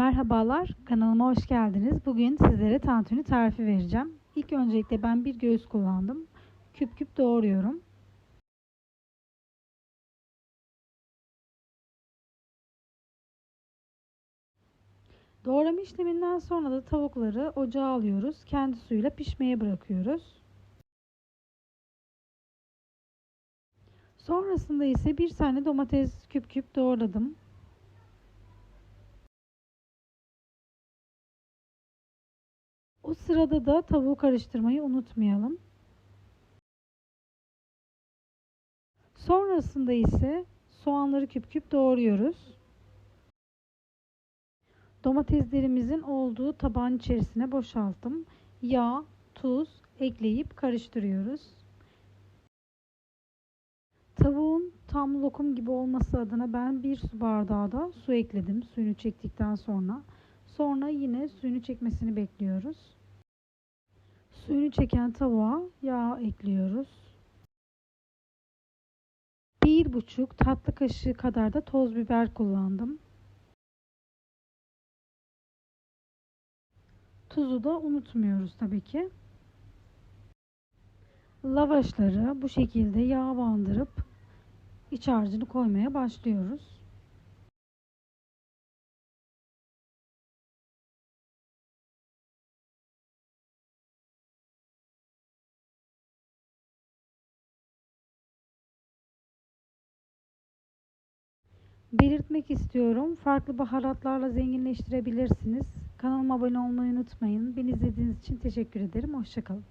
Merhabalar, kanalıma hoş geldiniz. Bugün sizlere tantuni tarifi vereceğim. İlk öncelikle ben bir göğüs kullandım. Küp küp doğruyorum. Doğrama işleminden sonra da tavukları ocağa alıyoruz. Kendi suyuyla pişmeye bırakıyoruz. Sonrasında ise bir tane domates küp küp doğradım. O sırada da tavuğu karıştırmayı unutmayalım. Sonrasında ise soğanları küp küp doğruyoruz. Domateslerimizin olduğu tabağın içerisine boşalttım. Yağ, tuz ekleyip karıştırıyoruz. Tavuğun tam lokum gibi olması adına ben bir su bardağı da su ekledim suyunu çektikten sonra. Sonra yine suyunu çekmesini bekliyoruz. Suyunu çeken tavuğa yağ ekliyoruz. Bir buçuk tatlı kaşığı kadar da toz biber kullandım. Tuzu da unutmuyoruz tabii ki. Lavaşları bu şekilde yağ bandırıp iç harcını koymaya başlıyoruz. Belirtmek istiyorum. Farklı baharatlarla zenginleştirebilirsiniz. Kanalıma abone olmayı unutmayın. Beni izlediğiniz için teşekkür ederim. Hoşçakalın.